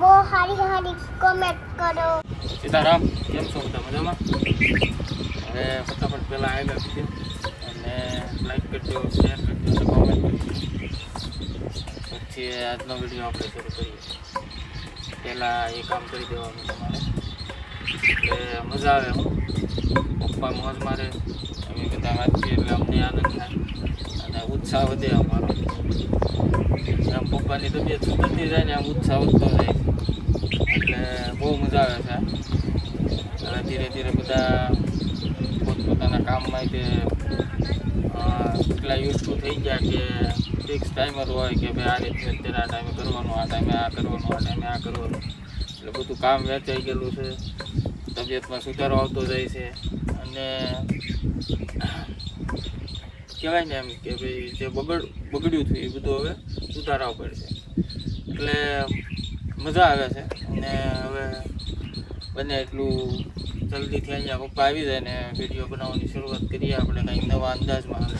બહુ સારી સારી કોમેન્ટ કરો. સીતારામ, કેમ છો બધા મજામાં? હવે ફટાફટ પહેલાં આગળ કીધું અને લાઈક કરજો શેર કરજો કોમેન્ટ કરજો. પછી આજનો વીડિયો આપણે શરૂ કરીએ. પહેલાં એ કામ કરી દેવાનું તમારે. એટલે મજા આવે હું. પપ્પા મોજ મારે. અમે બધા વાંચીએ એટલે અમને આનંદ થાય. ઉત્સાહ વધે અમારો. આમ પપ્પાની તબિયત સુધરતી જાય ને આમ ઉત્સાહ વધતો જાય. એટલે બહુ મજા આવે છે અને ધીરે ધીરે બધા પોતપોતાના કામમાં તે એટલા યુઝ ટુ થઈ ગયા કે ફિક્સ ટાઈમર હોય કે ભાઈ આ રીતે અત્યારે આ ટાઈમે કરવાનું, આ ટાઈમે આ કરવાનું, આ ટાઈમે આ કરવાનું. એટલે બધું કામ વેચાઈ ગયેલું છે. તબિયતમાં સુધારો આવતો જાય છે. અને કહેવાય ને એમ કે ભાઈ જે બગડ, બગડ્યું હતું એ બધું હવે સુધારવા પડશે. એટલે મજા આવે છે. અને હવે બને એટલું જલ્દીથી અહીંયા પપ્પા આવી જાય ને વીડિયો બનાવવાની શરૂઆત કરીએ આપણે કંઈક નવા અંદાજમાં આવે.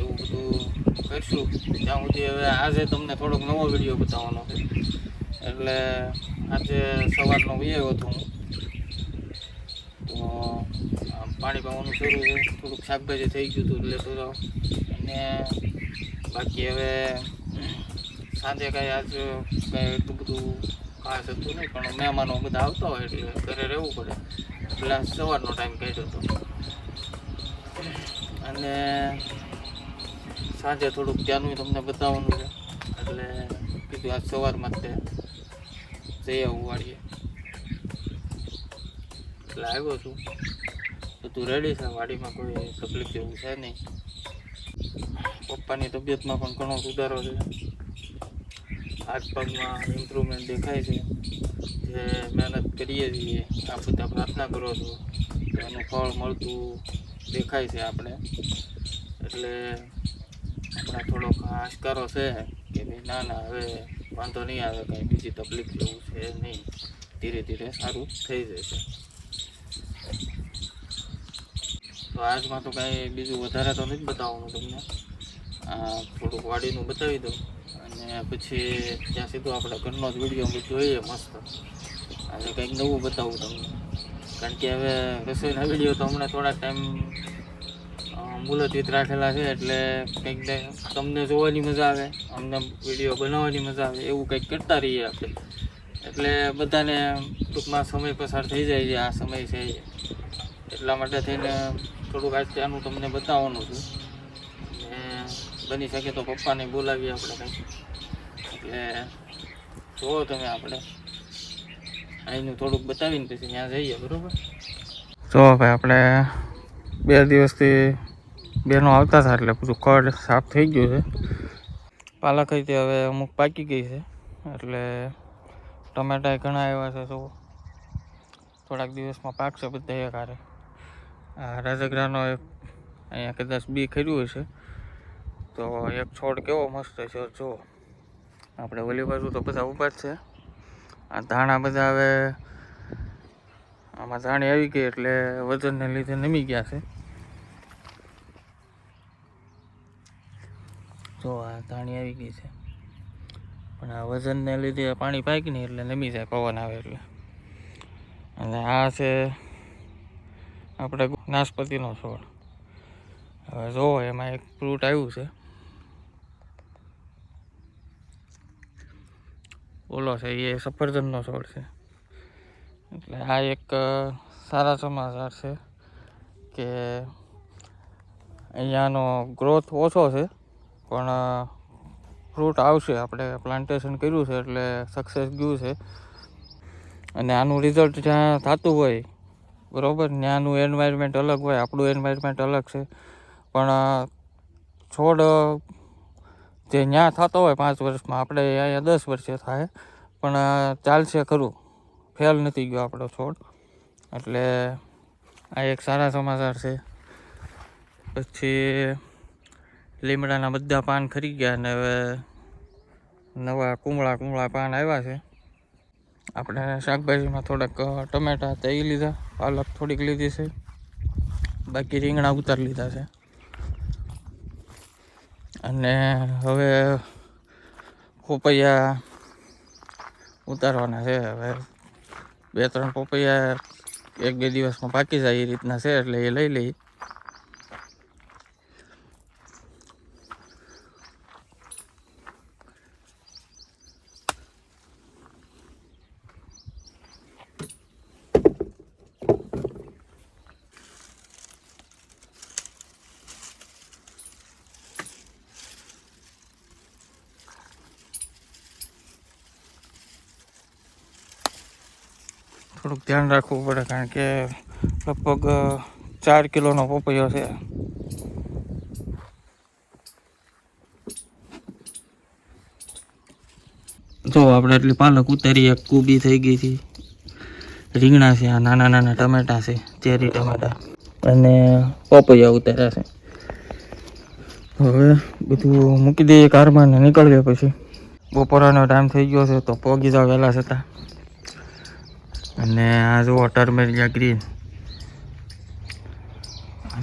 એવું બધું કરીશું. ત્યાં સુધી હવે આજે તમને થોડોક નવો વીડિયો બતાવવાનો છે. એટલે આજે સવારનો વ્યય હતો હું. તો પાણી પાવાનું શરૂ થોડુંક શાકભાજી થઈ ગયું હતું એટલે થોડો. અને બાકી હવે સાંજે કાંઈ આજ કાંઈ એટલું બધું ખાસ હતું નહીં, પણ મહેમાનો બધા આવતા હોય એટલે ઘરે રહેવું પડે. એટલે સવારનો ટાઈમ કાઢ્યો હતો. અને સાંજે થોડુંક ત્યાંનું તમને બતાવવાનું છે. એટલે કીધું આજ સવારમાં જ જઈ આવું વાળીએ એટલે આવ્યો છું. બધું રેડી છે? વાડીમાં કોઈ તકલીફ જેવું છે નહીં? પપ્પાની તબિયતમાં પણ ઘણો સુધારો છે. હાથ પગમાં ઇમ્પ્રુવમેન્ટ દેખાય છે. જે મહેનત કરીએ છીએ, આ બધા પ્રાર્થના કરો છો એનું ફળ મળતું દેખાય છે આપણે. એટલે આપણા થોડોક આશકારો છે કે ભાઈ ના ના, હવે વાંધો નહીં આવે, કંઈ બીજી તકલીફ જેવું છે નહીં. ધીરે ધીરે સારું થઈ જશે. તો આજમાં તો કાંઈ બીજું વધારે તો નથી બતાવવાનું તમને. થોડુંક વાડીનું બતાવી દઉં. અને પછી ત્યાં સીધું આપણે ઘરનો જ વીડિયો જોઈએ મસ્ત. અને કંઈક નવું બતાવું તમને. કારણ કે હવે રસોઈના વીડિયો તો હમણાં થોડાક ટાઈમ મુલતવીત રાખેલા છે એટલે કંઈક તમને જોવાની મજા આવે, અમને વીડિયો બનાવવાની મજા આવે, એવું કંઈક કરતા રહીએ આપણે. એટલે બધાને ટૂંકમાં સમય પસાર થઈ જાય છે, આ સમય છે એટલા માટે થઈને થોડુંક આજ ત્યાંનું તમને બતાવવાનું છું. બની શકે તો પપ્પાને બોલાવીએ આપણે કંઈક. એટલે જુઓ તમે આપણે. અહીંનું થોડુંક બતાવીને પછી ત્યાં જઈએ, બરાબર? જો ભાઈ, આપણે બે દિવસથી બેનો આવતા હતા એટલે બધું કડ સાફ થઈ ગયું છે. પાલક હતી હવે અમુક પાકી ગઈ છે. એટલે ટમેટા ઘણા એવા છે તો થોડાક દિવસમાં પાકશે બધા એક હારે આ રાજગરાનો એક અહીંયા કદાચ બી ખર્યું હશે. તો એક છોડ કેવો મસ્ત છે, જો. આપણે ઓલી બાજુ તો બધા ઊભા જ છે. આ ધાણા બધા હવે આમાં ધાણી આવી ગઈ એટલે વજનને લીધે નમી ગયા છે. જો આ ધાણી આવી ગઈ છે. પણ આ વજનને લીધે પાણી પાકી નહીં એટલે નમી જાય, પવન આવે એટલે. અને આ છે આપણે નાશપતિનો છોડ. હવે જો, એમાં એક ફ્રૂટ આવ્યું છે. ઓલો છે, એ સફરજનનો છોડ છે. એટલે આ એક સારા સમાચાર છે કે અહીંયાનો ગ્રોથ ઓછો છે, પણ ફ્રૂટ આવશે. આપણે પ્લાન્ટેશન કર્યું છે એટલે સક્સેસ ગયું છે. અને આનું રિઝલ્ટ જ્યાં થતું હોય બરાબર? ત્યાંનું એન્વાયરમેન્ટ અલગ હોય, આપણું એન્વાયરમેન્ટ અલગ છે. પણ છોડ જે ત્યાં થતો હોય પાંચ વર્ષમાં, આપણે અહીંયા દસ વર્ષે થાય. પણ ચાલશે ખરું. ફેલ નથી ગયો આપણો છોડ. એટલે આ એક સારા સમાચાર છે. પછી, લીમડાના બધા પાન ખરી ગયા અને હવે નવા કુમળા કુમળા પાન આવ્યા છે. આપણે શાકભાજીમાં થોડાક ટમેટા હતા લીધા, પાલક થોડીક લીધી છે. બાકી રીંગણા ઉતાર લીધા છે. અને હવે પોપૈયા ઉતારવાના છે. હવે બે ત્રણ પોપૈયા એક બે દિવસમાં પાકી જાય એ રીતના છે, એટલે એ લઈ લઈ. થોડુંક ધ્યાન રાખવું પડે, કારણ કે લગભગ ચાર કિલોનો પપૈયો છે. જો આપણે એટલી પાલક ઉતારી એક કુબી થઈ ગઈ હતી રીંગણા છે, આ નાના નાના ટમેટા છે, ચેરી ટમેટા, અને પપૈયા ઉતાર્યા છે. હવે બધું મૂકી દઈએ, કારમાં ને નીકળીએ પછી. બપોરાનો ટાઈમ થઈ ગયો છે, તો પોગી જાવ વહેલા છતાં અને આ જો વોટરમેરિયા ગ્રીન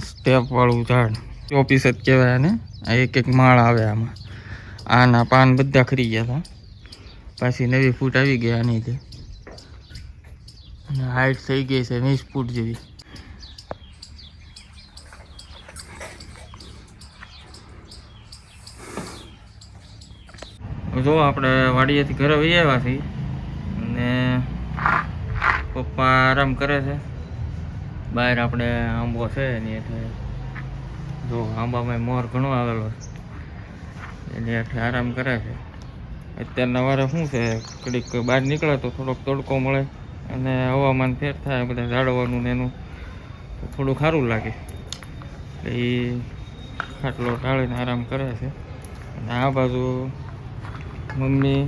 સ્ટેપવાળું ઝાડ. ચોપીસ જ કહેવાય ને આ એક એક માળ આવે આમાં. આના પાન બધા ખરી ગયા હતા પાછી નવી ફૂટ આવી ગયા આની તે અને હાઈટ થઈ ગઈ છે વીસ ફૂટ જેવી. જો આપણે વાડીએથી ઘરે વહી આવ્યા છીએ. પપ્પા આરામ કરે છે. બહાર આપણે આંબો છે એની એટલે જો આંબામાં મોર ઘણો આવેલો છે. એની એટલે આરામ કરે છે. અત્યારના વારે શું છે, કડીક બહાર નીકળે તો થોડોક તડકો મળે અને હવામાન ફેર થાય, બધા ઝાડવાનું ને એનું, તો થોડું સારું લાગે. એ ખાટલો ઢાળીને આરામ કરે છે. અને આ બાજુ મમ્મી,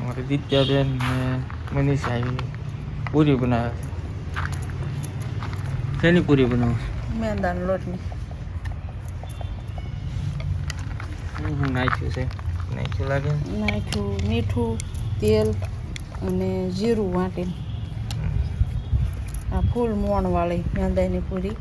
અમારી દિત્યાબેન ને મનીષા પૂરી બનાવે. છે શેની પૂરી બનાવે મેંદાના લોટની શું શું નાખ્યું છે? નાખ્યું લાગે? નાખ્યું મીઠું તેલ અને જીરું વાટીને. આ ફૂલ મોણવાળી મેંદાની પૂરી.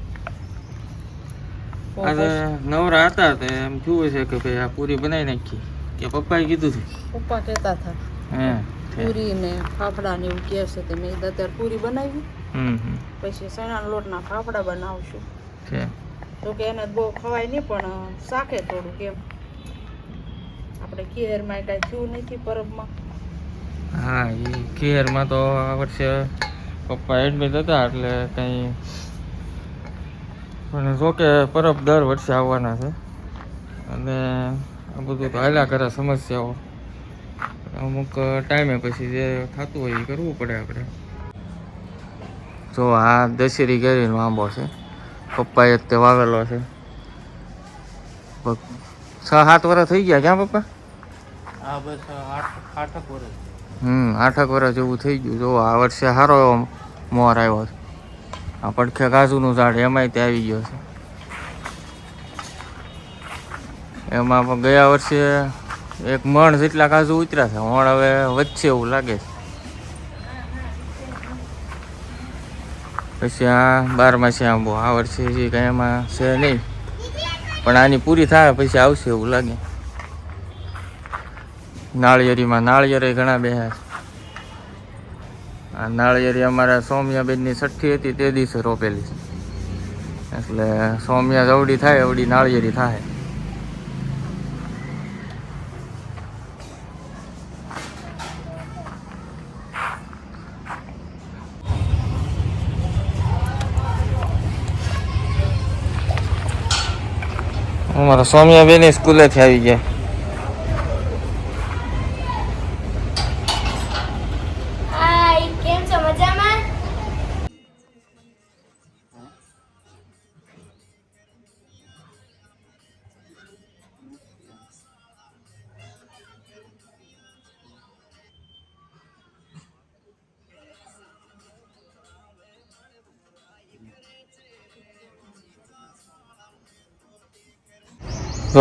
નવરા હતા તે એમ જોવે છે કે ભાઈ આ પૂરી બનાવી નાખી. કે પપ્પાએ કીધું હતું. પપ્પા કહેતા હતા. હે. પૂરી ને ફાફડા ને એવું કહે છે તે મેં અત્યારે પૂરી બનાવી. પછી ચણાના લોટના ફાફડા બનાવશું. તો કે એને બહુ ખવાય નહીં પણ શાકે થોડું કેમ આપણે ખીરમાં કાંઈ થયું નથી પરબમાં. હા એ ખેરમાં તો આ વર્ષે પપ્પા એડમિટ હતા એટલે કંઈ પણ જો કે પરબ દર વર્ષે આવવાના છે. અને આ બધું તો હાલ્યા કરે સમસ્યાઓ. અમુક ટાઈમે પછી જે થતું હોય એ કરવું પડે આપણે. જો આ દશેરી કેરીનો આંબો છે. પપ્પાએ જ તે વાવેલો છે. છ સાત વર્ષ થઈ ગયા ક્યાં પપ્પા? આ બસ આઠ આઠક વર્ષ હમ આઠક વર્ષ જેવું થઈ ગયું. જો આ વર્ષે સારો એવો મોર આવ્યો છે. આ પડખે કાજુનું ઝાડ એમાંય તે આવી ગયો છે. એમાં પણ ગયા વર્ષે એક મણ જેટલા કાજુ ઉતર્યા છે, મણ હવે વધશે એવું લાગે છે. પછી આ બારમાસી આંબો આ વર્ષે હજી કંઈ એમાં છે નહીં. પણ આની પૂરી થાય, પછી આવશે એવું લાગે. નાળિયેરીમાં નાળિયેરે ઘણા બેહ્યા છે. આ નાળિયેરી અમારા સૌમ્યાબેનની છઠ્ઠી હતી, તે દિવસે રોપેલી છે. એટલે સૌમ્યા જવડી થાય એવડી નાળિયેરી થાય. અમારા બેની સ્કૂલેથી આવી ગયા.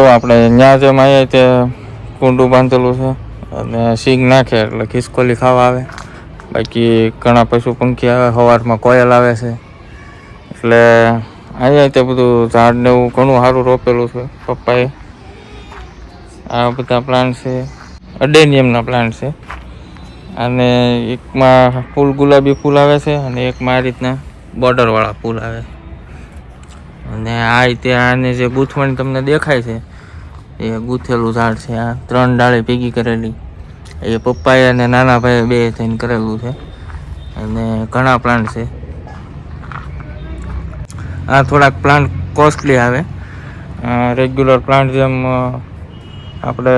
જો આપણે ત્યાં જેમ આવીએ તે કુંડું બાંધેલું છે અને સીંગ નાખે એટલે ખિસકોલી ખાવા આવે. બાકી ઘણા પશુ પંખી આવે સવારમાં કોયલ આવે છે. એટલે અહીંયા તે બધું ઝાડ ને એવું ઘણું સારું રોપેલું છે પપ્પાએ. આ બધા પ્લાન્ટ છે. અડેનિયમના પ્લાન્ટ છે. અને એકમાં ફૂલ ગુલાબી ફૂલ આવે છે અને એકમાં આ રીતના બોર્ડરવાળા ફૂલ આવે. અને આ રીતે આને જે ગૂંથવણી તમને દેખાય છે એ ગૂંથેલું ઝાડ છે આ. ત્રણ ડાળી ભેગી કરેલી. એ પપ્પાએ અને નાના ભાઈએ બે થઈને કરેલું છે. અને ઘણા પ્લાન્ટ છે. આ થોડાક પ્લાન્ટ કોસ્ટલી આવે. રેગ્યુલર પ્લાન્ટ જેમ આપણે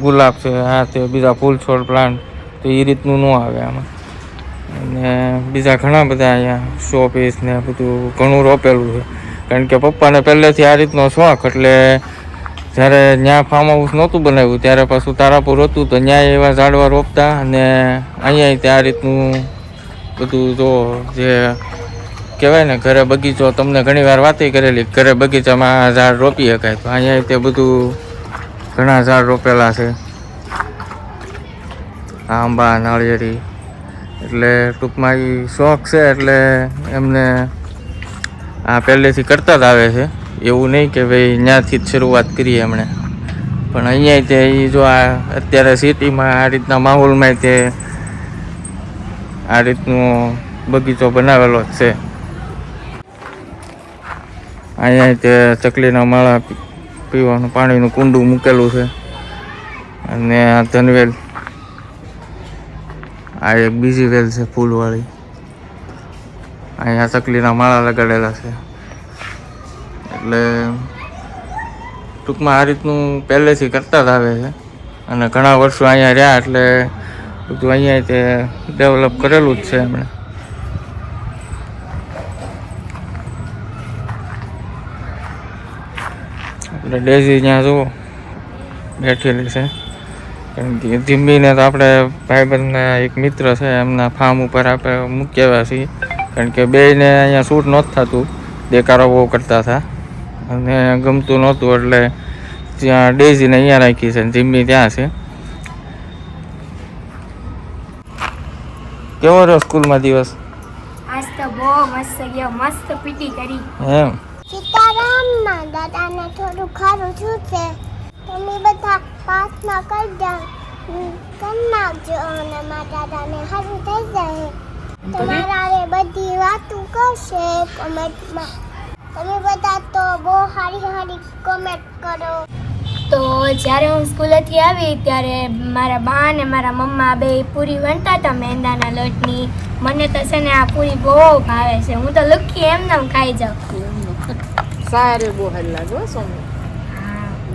ગુલાબ છે, આ તે બીજા ફૂલ છોડ પ્લાન્ટ, તો એ રીતનું ન આવે આમાં. અને બીજા ઘણા બધા અહીંયા શો પીસ ને બધું ઘણું રોપેલું છે. કારણ કે પપ્પાને પહેલેથી આ રીતનો શોખ એટલે જ્યારે ત્યાં ફાર્મ હાઉસ નહોતું બનાવ્યું, ત્યારે પાછું તારાપુર હતું, તો ત્યાં એવા ઝાડવા રોપતા અને અહીંયા તે આ રીતનું બધું જો જે કહેવાય ને, ઘરે બગીચો, તમને ઘણી વાર વાતે કરેલી ઘરે બગીચામાં ઝાડ રોપી શકાય. તો અહીંયા તે બધું ઘણા ઝાડ રોપેલા છે. આંબા, નાળિયેરી, એટલે ટૂંકમાં એ શોખ છે, એટલે એમને આ પહેલેથી કરતા જ આવે છે. એવું નહીં કે ભાઈ ત્યાંથી જ શરૂઆત કરીએ એમણે. પણ અહીંયા તે એ જો આ અત્યારે સિટીમાં આ રીતના માહોલમાં તે આ રીતનો બગીચો બનાવેલો જ છે. અહીંયા તે ચકલીના માળા પીવાનું પાણીનું કુંડું મૂકેલું છે. અને આ ધનવેલ, આ એક બીજી વેલ છે ફૂલવાળી. અહીંયા ચકલીના માળા લગાડેલા છે. એટલે ટૂંકમાં આ રીતનું પહેલેથી કરતા જ આવે છે. અને ઘણા વર્ષો અહીંયા રહ્યા એટલે બધું અહીંયા તે ડેવલપ કરેલું જ છે એમણે. આપણે ડેઝી ત્યાં જુઓ, બેઠેલી છે. કારણ કે ધીમીને તો આપણે ભાઈબંધના એક મિત્ર છે, એમના ફાર્મ ઉપર આપણે મૂકી આવ્યા છીએ. કારણ કે બેયને અહીંયા શૂટ નહોતું થતું દેકારો બહુ કરતા હતા. અને ગમતું નહોતું એટલે ત્યાં ડેઝીને અહીંયા રાખી છે જીમ્મી ત્યાં છે. કેવો રહ્યો સ્કૂલમાં દિવસ? આજ તો બહુ મસ્ત ગયો મસ્ત પીટી કરી. એમ. દાદાને થોડું ખારું શું છે તમે બધા પ્રાર્થના કરજો. હમ, કરી નાખજો અને મારા દાદાને સારું થઈ જાય. તમારા બધી વાતો કરશે કોમેન્ટમાં તમે બધા તો બહુ સારી સારી કોમેન્ટ કરો. તો જ્યારે હું સ્કૂલેથી આવી ત્યારે મારા બા અને મારા મમ્મા બે પૂરી વણતા હતા મેંદાના લોટની. મને તો છે ને આ પૂરી બહુ ભાવે છે. હું તો લુખી એમને એમ ખાઈ જાઉં. સારું બહુ હાલ લાગે હો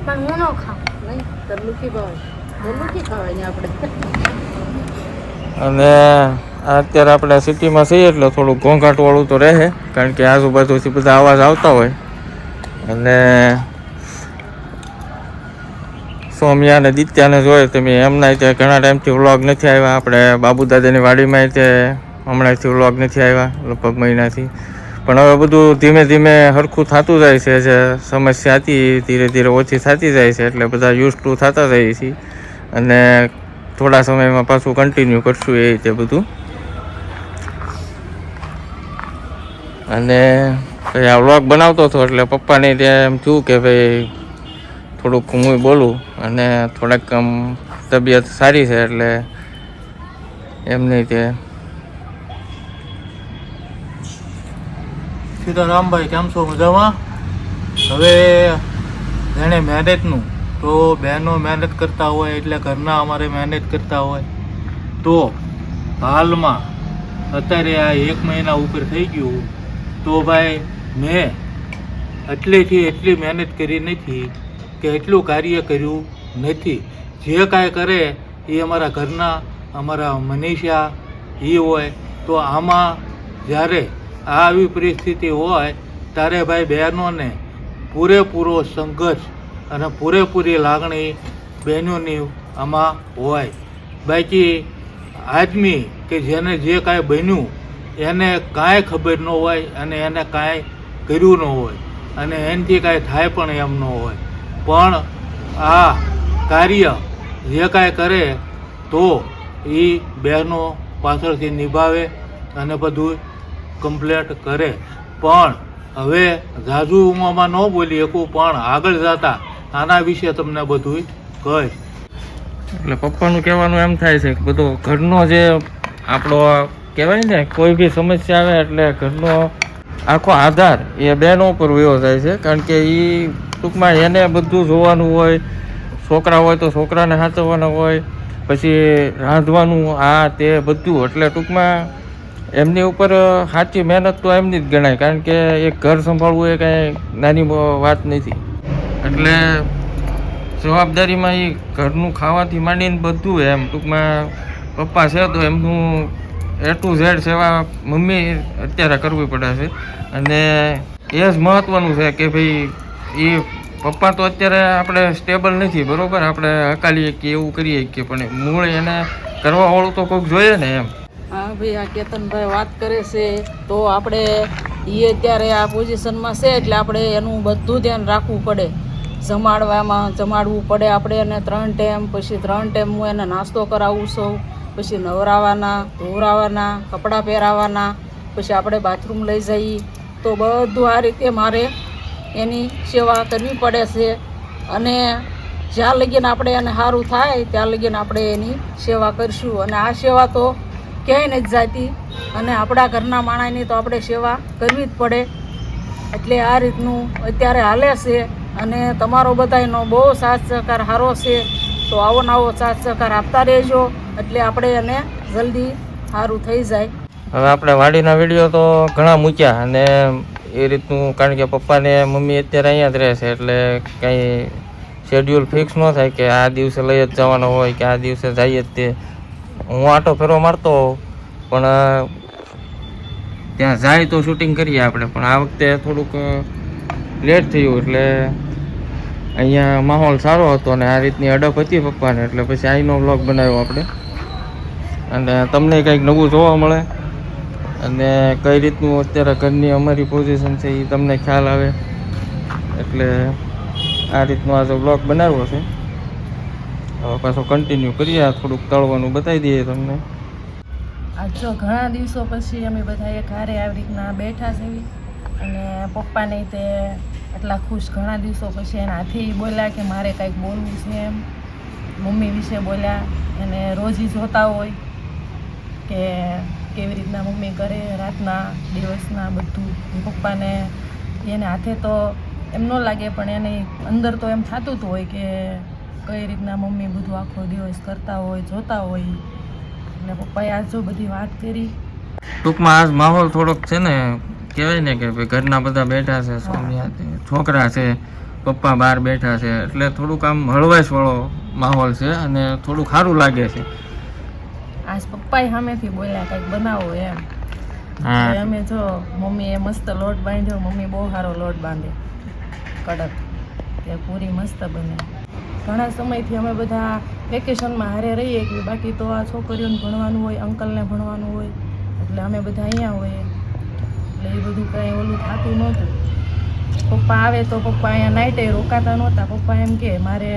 પણ હું ન ખાઉં. નહીં તો લુખી ભાવે. લુખી લુકી આપણે. અને અત્યારે આપણે સિટીમાં છીએ એટલે થોડું ઘોંઘાટવાળું તો રહે, કારણ કે આજુબાજુથી બધા અવાજ આવતા હોય. અને સૌમ્યા અને દિત્યાને જોઈએ તમે, એમના તે ઘણા ટાઈમથી વ્લોગ નથી આવ્યા. આપણે બાબુ દાદાની વાડીમાં તે હમણાંથી વ્લોગ નથી આવ્યા, લગભગ મહિનાથી. પણ હવે બધું ધીમે ધીમે સરખું થતું જાય છે, જે સમસ્યા હતી ધીરે ધીરે ઓછી થતી જાય છે, એટલે બધા યુઝ ટુ થતા જાય છે. અને થોડા સમયમાં પાછું કન્ટિન્યુ કરશું એ રીતે બધું. અને પછી આ વ્લોગ બનાવતો હતો એટલે પપ્પાને ત્યાં એમ થયું કે ભાઈ થોડુંક હું બોલું અને થોડાક આમ તબિયત સારી છે એટલે એમને તે. સીતારામભાઈ, કેમ છો? મજામાં? હવે જેણે મહેનતનું, તો બહેનો મહેનત કરતા હોય એટલે ઘરના અમારે મહેનત કરતા હોય. તો હાલમાં અત્યારે આ એક મહિના ઉપર થઈ ગયું. તો ભાઈ, મેં એટલેથી એટલી મહેનત કરી નથી કે એટલું કાર્ય કર્યું નથી. જે કાંઈ કરે એ અમારા ઘરના, અમારા મનીષા, એ હોય તો આમાં જ્યારે આવી પરિસ્થિતિ હોય, ત્યારે ભાઈ બહેનોને પૂરેપૂરો સંઘર્ષ અને પૂરેપૂરી લાગણી બહેનોની આમાં હોય. બાકી આદમી કે જેને જે કાંઈ બન્યું એને કાંઈ ખબર ન હોય અને એને કાંઈ કર્યું ન હોય અને એનાથી કાંઈ થાય પણ એમ ન હોય. પણ આ કાર્ય જે કાંઈ કરે તો એ બહેનો પાછળથી નિભાવે અને બધું કમ્પ્લેટ કરે. પણ હવે ઝાઝુ ઉંમરમાં ન બોલી શકું, પણ આગળ જતા આના વિશે તમને બધું કહીશ. એટલે પપ્પાનું કહેવાનું એમ થાય છે બધો ઘરનો જે આપણો કહેવાય ને, કોઈ બી સમસ્યા આવે એટલે ઘરનો આખો આધાર એ બહેનો ઉપર વયો જાય છે. કારણ કે એ ટૂંકમાં એને બધું જોવાનું હોય, છોકરા હોય તો છોકરાને સાચવવાના હોય, પછી રાંધવાનું, આ તે બધું. એટલે ટૂંકમાં એમની ઉપર સાચી મહેનત તો એમની જ ગણાય, કારણ કે એક ઘર સંભાળવું એ કાંઈ નાની વાત નથી. એટલે જવાબદારીમાં એ ઘરનું ખાવાથી માંડીને બધું એમ. ટૂંકમાં પપ્પા છે તો એમનું એ ટુ ઝેડ સેવા મમ્મી અત્યારે કરવી પડે છે. અને એ જ મહત્ત્વનું છે કે ભાઈ એ પપ્પા તો અત્યારે આપણે સ્ટેબલ નથી, બરોબર? આપણે હકાલીએ કે એવું કરીએ કે પણ મૂળ એને કરવાવાળું તો કોઈક જોઈએ ને એમ. હા ભાઈ, આ કેતનભાઈ વાત કરે છે, તો આપણે એ અત્યારે આ પોઝિશનમાં છે એટલે આપણે એનું બધું ધ્યાન રાખવું પડે. જમાડવામાં જમાડવું પડે આપણે એને ત્રણ ટાઈમ, પછી ત્રણ ટાઈમ હું એને નાસ્તો કરાવું છું. પછી નવરાવાના, ધોવરાવાના, કપડાં પહેરાવાના, પછી આપણે બાથરૂમ લઈ જઈએ તો બધું આ રીતે મારે એની સેવા કરવી પડે છે. અને જ્યાં લગીને આપણે એને સારું થાય, ત્યાં લગીને આપણે એની સેવા કરીશું. અને આ સેવા તો ક્યાંય નથી જાતી. અને આપણા ઘરના માણસની તો આપણે સેવા કરવી જ પડે. એટલે આ રીતનું અત્યારે હાલે છે. અને તમારો બધાનો બહુ સાથ સહકાર સારો છે. તો આવો નવો સાથ સહકાર આપતા રહેજો. એટલે આપણે એને જલ્દી સારું થઈ જાય. હવે આપણે વાડીના વીડિયો તો ઘણા મૂક્યા અને એ રીતનું કારણ કે પપ્પાને મમ્મી અત્યારે અહીંયા જ રહે છે એટલે કંઈ શેડ્યુલ ફિક્સ ન થાય કે આ દિવસે લઈ જ જવાનો હોય કે આ દિવસે જઈએ જ તે. હું આટો ફેરો મારતો પણ ત્યાં જાય તો શૂટિંગ કરીએ આપણે. પણ આ વખતે થોડુંક લેટ થયું એટલે અહીંયા માહોલ સારો હતો અને આ રીતની અડપ હતી પપ્પાને, એટલે પછી અહીંનો વ્લોગ બનાવ્યો આપણે. અને તમને કંઈક નવું જોવા મળે. અને કઈ રીતનું અત્યારે ઘરની અમારી પોઝિશન છે એ તમને ખ્યાલ આવે. એટલે આ રીતનો આજે બ્લોગ બનાવ્યો છે. હવે પાછો કન્ટિન્યુ કરીએ થોડુંક તળવાનું બતાવી દઈએ તમને. આજ જો ઘણા દિવસો પછી અમે બધા એક હારે આવી રીતના બેઠા છીએ અને પપ્પાને તે આટલા ખુશ ઘણા દિવસો પછી એના હાથી બોલ્યા કે મારે કાંઈક બોલવું છે એમ. મમ્મી વિશે બોલ્યા અને રોજ જોતા હોય. કે કેવી રીતના મમ્મી કરે રાતના દિવસના બધું પપ્પાને એને હાથે તો એમ ન લાગે પણ એને અંદર તો એમ થતું જ હોય કે કઈ રીતના મમ્મી બધું આખો દિવસ કરતા હોય જોતા હોય. એટલે પપ્પાએ આજ જો બધી વાત કરી. ટૂંકમાં આજ માહોલ થોડોક છે ને કહેવાય ને કે ભાઈ ઘરના બધા બેઠા છે છોકરા છે પપ્પા બહાર બેઠા છે એટલે થોડુંક આમ હળવાશવાળો માહોલ છે અને થોડુંક સારું લાગે છે. આજ પપ્પાએ સામેથી બોલ્યા કંઈક બનાવો એમ. એટલે અમે જો મમ્મીએ મસ્ત લોટ બાંધ્યો મમ્મી બહુ સારો લોટ બાંધે. કડક. તે પૂરી મસ્ત બને. ઘણા સમયથી અમે બધા વેકેશનમાં હારે રહીએ કે બાકી તો આ છોકરીઓને ભણવાનું હોય અંકલને ભણવાનું હોય એટલે અમે બધા અહીંયા હોઈએ. એટલે એ બધું કાંઈ ઓલું થતું નહોતું. પપ્પા આવે તો પપ્પા અહીંયા નાઇટે રોકાતા નહોતા. પપ્પા એમ કે મારે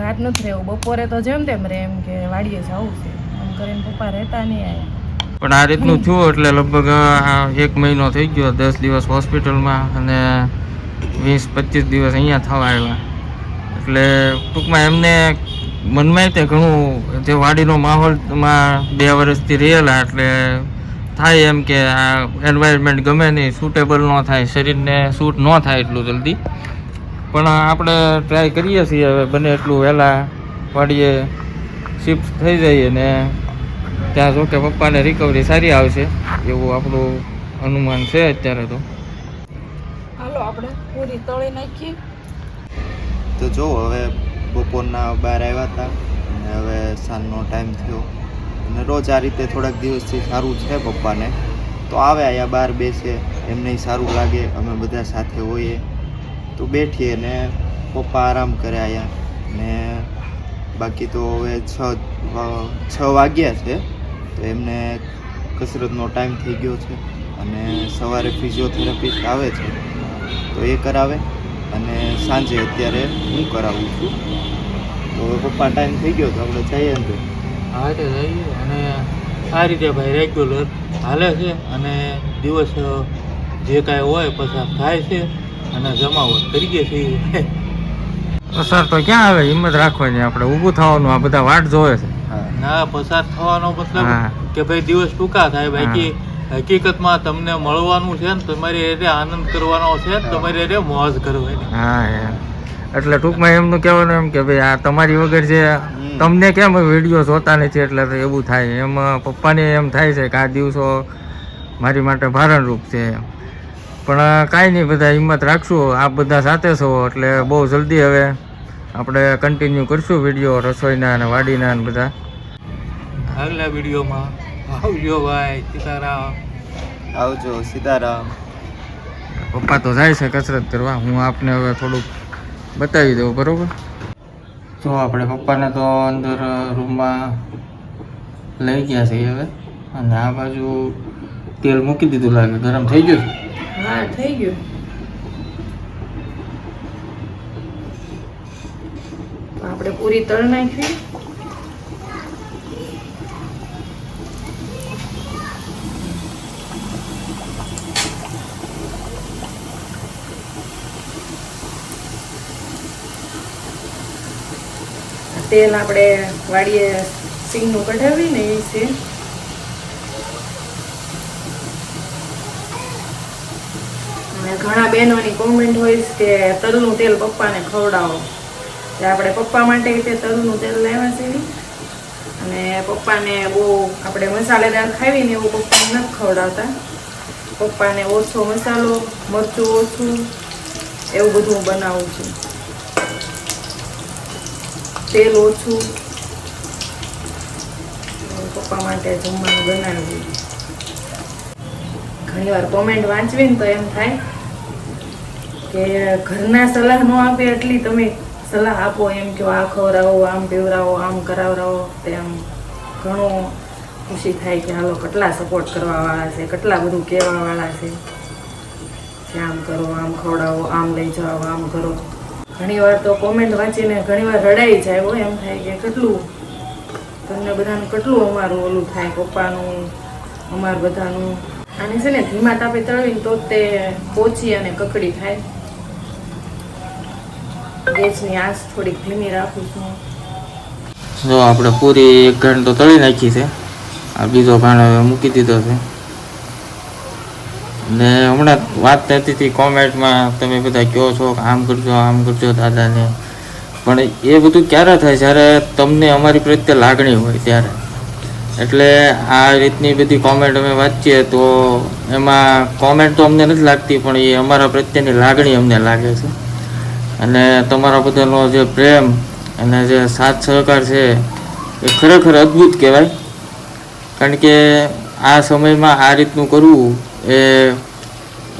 રાત નથી રહેવું. બપોરે તો જેમ તેમ રહે એમ કે વાડીએ જવું છે. એમ કરીને પપ્પા રહેતા નહીં આવ્યા પણ આ રીતનું થયું એટલે લગભગ એક મહિનો થઈ ગયો. દસ દિવસ હોસ્પિટલમાં અને વીસ પચીસ દિવસ અહીંયા થવા આવ્યા. એટલે ટૂંકમાં એમને મનમાં તે ઘણું જે વાડીનો માહોલમાં બે વર્ષથી રહેલા એટલે થાય એમ કે આ એન્વાયરમેન્ટ ગમે નહીં સુટેબલ ન થાય શરીરને સૂટ ન થાય એટલું જલ્દી. પણ આપણે ટ્રાય કરીએ છીએ હવે બને એટલું વહેલા વાડીએ શિફ્ટ થઈ જઈએ ને ત્યાં જો કે પપ્પાને રિકવરી સારી આવશે એવું આપણું અનુમાન છે અત્યારે તો. હાલો આપણે પૂરી તળી નાખીએ. તો જો હવે બપોરના બહાર આવ્યા હતા અને હવે સાંજનો ટાઈમ થયો. અને રોજ આ રીતે થોડાક દિવસથી સારું છે પપ્પાને. તો આવે અહીંયા બહાર બેસે એમને સારું લાગે અમે બધા સાથે હોઈએ. તો બેઠીએ ને પપ્પા આરામ કરે અહીંયા ને બાકી તો હવે છ છ વાગ્યા છે, તો એમને કસરતનો ટાઈમ થઈ ગયો છે અને સવારે ફિઝિયોથેરાપિસ્ટ આવે છે, તો એ કરાવે અને સાંજે અત્યારે હું કરાવું છું. તો હવે પપ્પા ટાઈમ થઈ ગયો તો આપણે જઈએ ને તો. આ જઈએ અને આ રીતે ભાઈ રેગ્યુલર હાલે છે અને દિવસ જે કાંઈ હોય પસાર થાય છે અને જમાવટ કરીએ છીએ પસાર તો ક્યાં આવે? હિંમત રાખવાની આપણે. ઊભું થવાનું આ બધા વાટ જોવે છે. ના પસાર થવાનો મતલબ કે ભાઈ દિવસ ટૂંકા થાય. બાકી હકીકતમાં તમને મળવાનું છે ને તમારી રીતે આનંદ કરવાનો છે ને તમારી રીતે મોજ કરવાની. હા એટલે ટૂંકમાં એમનું કહેવાનું એમ કે ભાઈ આ તમારી વગર જે તમને કેમ વીડિયો જોતા નથી? એટલે એવું થાય. એમ પપ્પાને એમ થાય છે કે આ દિવસો મારી માટે ભારણરૂપ છે. એમ પણ કાંઈ નહીં બધા હિંમત રાખશું. આપ બધા સાથે છો એટલે બહુ જલ્દી હવે આપણે કન્ટિન્યુ કરશું વીડિયો રસોઈના અને વાડીના અને બધા. આગલા વિડીયોમાં આવજો ભાઈ સીતારામ. આવજો સીતારામ. પપ્પા તો જાય છે કસરત કરવા. હું આપને હવે થોડુંક બતાવી દઉં બરાબર? તો આપણે પપ્પાને તો અંદર રૂમમાં લઈ ગયા છીએ હવે. અને આ બાજુ તેલ મૂકી દીધું લાગે ગરમ થઈ ગયું છે? હા થઈ ગયું આપણે પૂરી તળ નાખવી તેલ આપણે વાડીએ સિંગનું કઢાવીને એ છે. ઘણા બહેનોની કોમેન્ટ હોય કે તલનું તેલ પપ્પાને ખવડાવો. તે આપણે પપ્પા માટે તે તલનું તેલ લાવ્યા છે. અને પપ્પાને બહુ આપણે મસાલેદાર ખાવીને એવું પપ્પાને નથી ખવડાવતા. પપ્પાને ઓછો મસાલો, મરચું ઓછું, એવું બધું હું બનાવું છું. તેલ ઓછું. પપ્પા માટે જમવાનું બનાવ્યું ઘણીવાર કોમેન્ટ વાંચવી ને તો એમ થાય કે ઘરના સલાહ ન આપે એટલી તમે સલાહ આપો એમ કે આ ખવડાવો, આમ પીવડાવો, આમ કરાવડાવો તેમ ઘણું ખુશી થાય કે હાલો કેટલા સપોર્ટ કરવા વાળા છે, કેટલા બધું કહેવા વાળા છે. કે આમ કરો, આમ ખવડાવો, આમ લઈ જાઓ, આમ કરો. ઘણી વાર તો કોમેન્ટ વાંચીને ઘણી વાર રડાઈ જાય હોય એમ થાય કે કેટલું તમને બધાનું કેટલું અમારું ઓલું થાય, પપ્પાનું, અમાર બધાનું. આને છે ને ધીમા તાપે તળવીને તો તે પોચી અને કકડી થાય. ગેસની આંચ થોડીક ધીમી રાખું છું. જો આપણે પૂરી એક ઘાણ તો તળી નાખી છે. આ બીજો ઘાણ હવે મૂકી દીધો છે. ને હમણાં વાત થતી હતી કોમેન્ટમાં, તમે બધા કહો છો આમ કરજો આમ કરજો દાદાને. પણ એ બધું ક્યારે થાય? જ્યારે તમને અમારી પ્રત્યે લાગણી હોય ત્યારે. એટલે આ રીતની બધી કોમેન્ટ અમે વાંચીએ તો એમાં કોમેન્ટ તો અમને નથી લાગતી, પણ એ અમારા પ્રત્યેની લાગણી અમને લાગે છે. અને તમારા બધાનો જે પ્રેમ અને જે સાથ સહકાર છે એ ખરેખર અદ્ભુત કહેવાય. કારણ કે આ સમયમાં આ રીતનું કરવું એ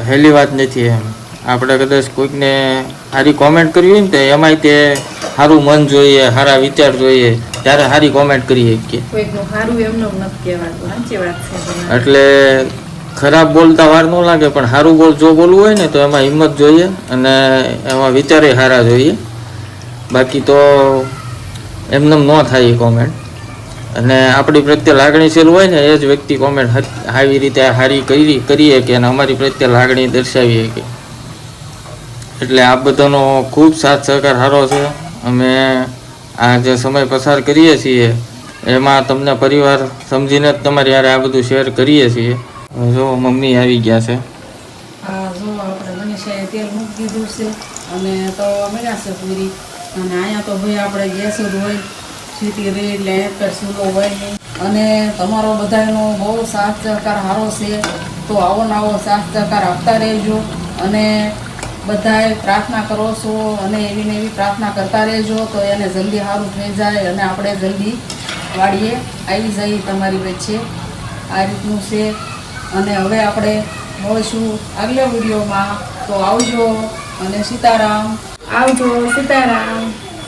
હેલી વાત નથી એમ. આપણે કદાચ કોઈકને સારી કોમેન્ટ કરવી હોય ને તો એમાંય તે સારું મન જોઈએ સારા વિચાર જોઈએ ત્યારે સારી કોમેન્ટ કરીએ કે. એટલે ખરાબ બોલતા વાર ન લાગે, પણ સારું બોલ, જો બોલવું હોય ને તો એમાં હિંમત જોઈએ અને એમાં વિચારે સારા જોઈએ. બાકી તો એમને ન થાય એ કોમેન્ટ અને આપણી પ્રત્યે લાગણીશીલ હોય ને એ જ વ્યક્તિ કોમેન્ટ આવી રીતે સારી કરી, કરીએ કે અને અમારી પ્રત્યે લાગણી દર્શાવીએ કે. એટલે આ બધાનો ખૂબ સાથ સહકાર સારો છે. અમે આ જે સમય પસાર કરીએ છીએ, એમાં તમને પરિવાર સમજીને જ તમારી યારે આ બધું શેર કરીએ છીએ. જો મમ્મી આવી ગયા છે. આ જો આપણે મનીષાએ તેલ મૂકી દીધું છે અને તો મળ્યા છે પૂરી. અને અહીંયા તો ભાઈ આપણે ગેસ જ હોય, સીટી રે એટલે જ ચૂલો હોય નહીં. અને તમારો બધાનો બહુ સાથ સહકાર સારો છે. તો આવો ને આવો સાથ સહકાર આપતા રહેજો. અને બધાએ પ્રાર્થના કરો છો અને એવી ને એવી પ્રાર્થના કરતા રહેજો તો એને જલ્દી સારું થઈ જાય અને આપણે જલ્દી વાડીએ આવી જઈએ તમારી વચ્ચે. આ રીતનું છે. અને હવે આપણે મળીશું આગલા વિડીયોમાં. તો આવજો અને સીતારામ. આવજો સીતારામ.